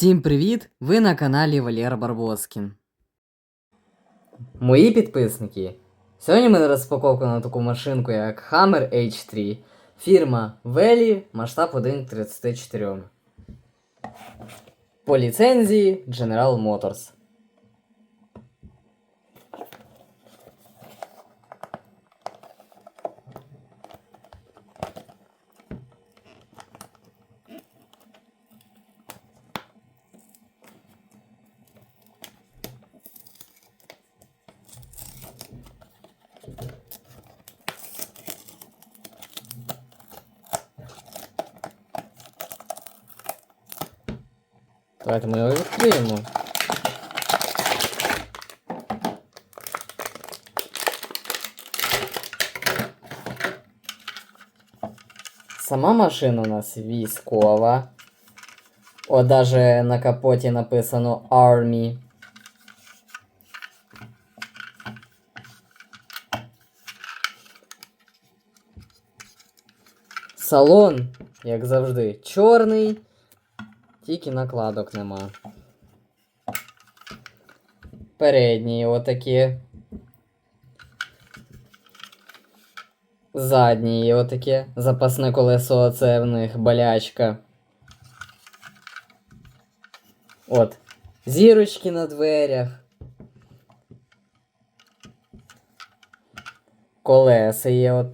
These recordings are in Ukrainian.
Всім привіт! Ви на каналі Валєр Барбоскін. Мої підписники. Сьогодні ми розпаковку на таку машинку, як Hammer H3. Фірма Veli, масштаб 1.34. По ліцензії General Motors. Давайте ми його відкриємо. Сама машина у нас військова. О, даже на капоті написано Army. Салон, як завжди, чорний. Тільки накладок нема. Передні отакі. Задні отаке. Запасне колесо це в них болячка. От. Зірочки на дверях. Колеса є от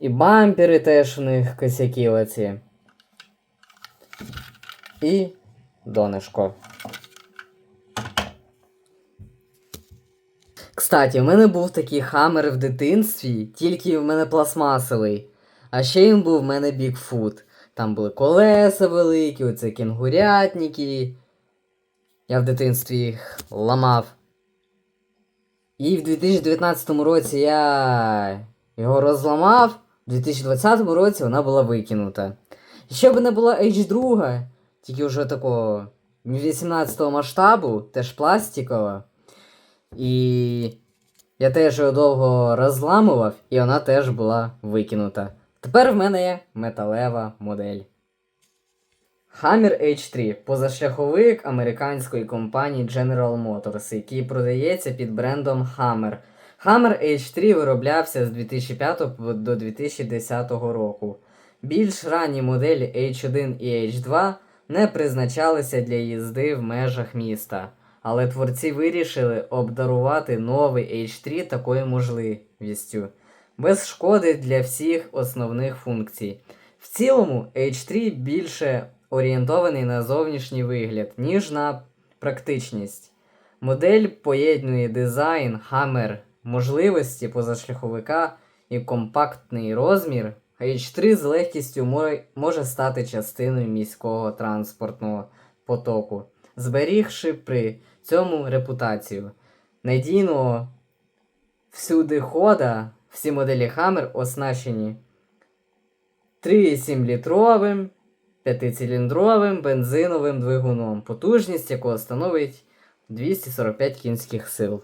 І бампери теж в них косяки оці. І донышко. Кстати, в мене був такий хаммер в дитинстві, тільки в мене пластмасовий. А ще він був в мене Бігфут. Там були колеса великі, оце кенгурятники. Я в дитинстві їх ламав. І в 2019 році я його розламав. У 2020 році вона була викинута. Ще б не була H2, тільки вже такого 18 масштабу, теж пластикова. І я теж його довго розламував, і вона теж була викинута. Тепер в мене є металева модель. Hammer H3 позашляховик американської компанії General Motors, який продається під брендом Hammer. Hammer H3 вироблявся з 2005 до 2010 року. Більш ранні моделі H1 і H2 не призначалися для їзди в межах міста, але творці вирішили обдарувати новий H3 такою можливістю, без шкоди для всіх основних функцій. В цілому H3 більше орієнтований на зовнішній вигляд, ніж на практичність. Модель поєднує дизайн Hammer можливості позашляховика і компактний розмір, H3 з легкістю може стати частиною міського транспортного потоку, зберігши при цьому репутацію. Надійного всюди хода всі моделі Hammer оснащені 3,7 літровим, 5-циліндровим бензиновим двигуном, потужність якого становить 245 кінських сил.